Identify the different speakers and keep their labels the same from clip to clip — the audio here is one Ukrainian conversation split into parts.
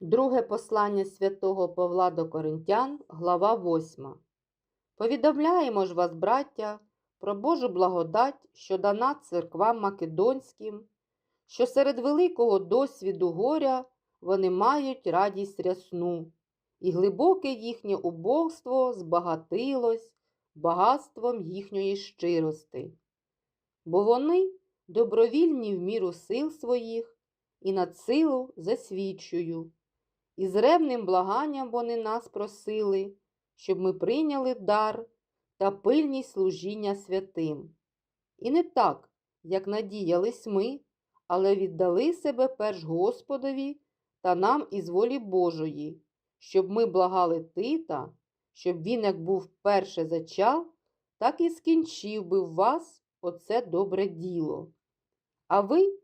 Speaker 1: Друге послання святого Павла до Коринтян, глава 8. Повідомляємо ж вас, браття, про Божу благодать, що дана церквам македонським, що серед великого досвіду горя вони мають радість рясну, і глибоке їхнє убогство збагатилось багатством їхньої щирости. Бо вони добровільні в міру сил своїх і над силу засвідчую. І з ревним благанням вони нас просили, щоб ми прийняли дар та пильність служіння святим. І не так, як надіялись ми, але віддали себе перш Господові та нам із волі Божої, щоб ми благали Тита, щоб він, як був перше зачав, так і скінчив би в вас оце добре діло. А ви,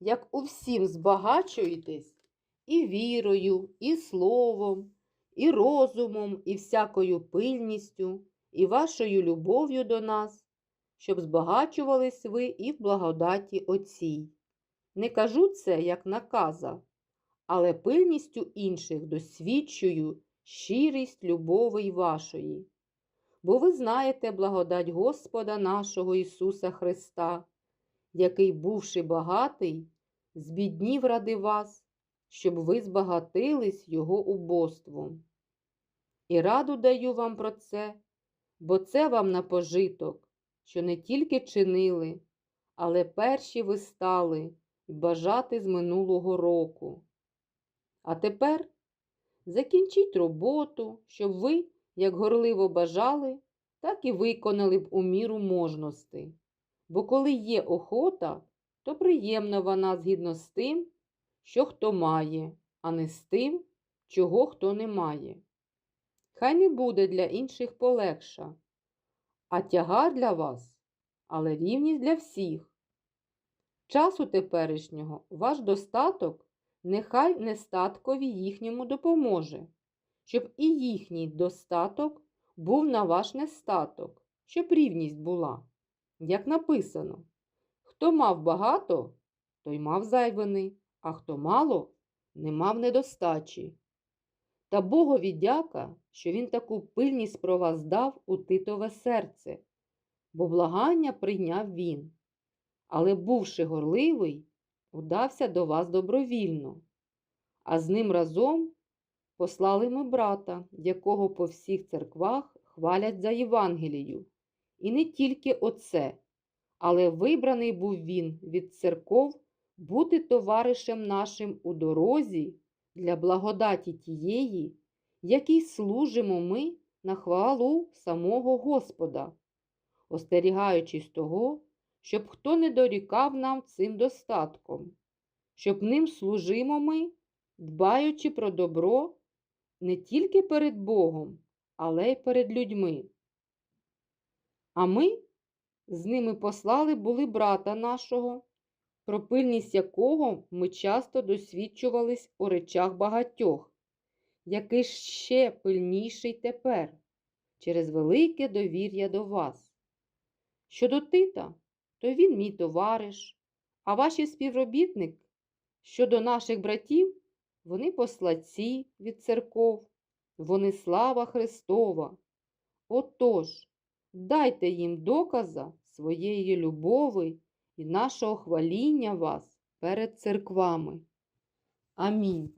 Speaker 1: як у всім збагачуєтесь, і вірою, і словом, і розумом, і всякою пильністю, і вашою любов'ю до нас, щоб збагачувались ви і в благодаті Отцій. Не кажу це як наказа, але пильністю інших досвідчую щирість любові вашої. Бо ви знаєте благодать Господа нашого Ісуса Христа, який, бувши багатий, збіднів ради вас, щоб ви збагатились Його убоством. І раду даю вам про це, бо це вам на пожиток, що не тільки чинили, але перші ви стали бажати з минулого року. А тепер закінчіть роботу, щоб ви, як горливо бажали, так і виконали б у міру можності. Бо коли є охота, то приємна вона згідно з тим, що хто має, а не з тим, чого хто не має. Хай не буде для інших полегша, а тягар для вас, але рівність для всіх. Часу теперішнього ваш достаток нехай нестаткові їхньому допоможе, щоб і їхній достаток був на ваш нестаток, щоб рівність була. Як написано, хто мав багато, той мав зайвини, а хто мало, не мав недостачі. Та Богові дяка, що він таку пильність про вас дав у Титове серце, бо благання прийняв він. Але, бувши горливий, удався до вас добровільно, а з ним разом послали ми брата, якого по всіх церквах хвалять за Євангелію. І не тільки оце, але вибраний був він від церков бути товаришем нашим у дорозі для благодаті тієї, якій служимо ми на хвалу самого Господа, остерігаючись того, щоб хто не дорікав нам цим достатком, щоб ним служимо ми, дбаючи про добро не тільки перед Богом, але й перед людьми. А ми з ними послали були брата нашого, про пильність якого ми часто досвідчувались у речах багатьох, який ще пильніший тепер, через велике довір'я до вас. Щодо Тита, то він мій товариш, а ваші співробітник щодо наших братів, вони послаці від церков, вони слава Христова. Отож, дайте їм доказа своєї любові і нашого хваління вас перед церквами. Амінь.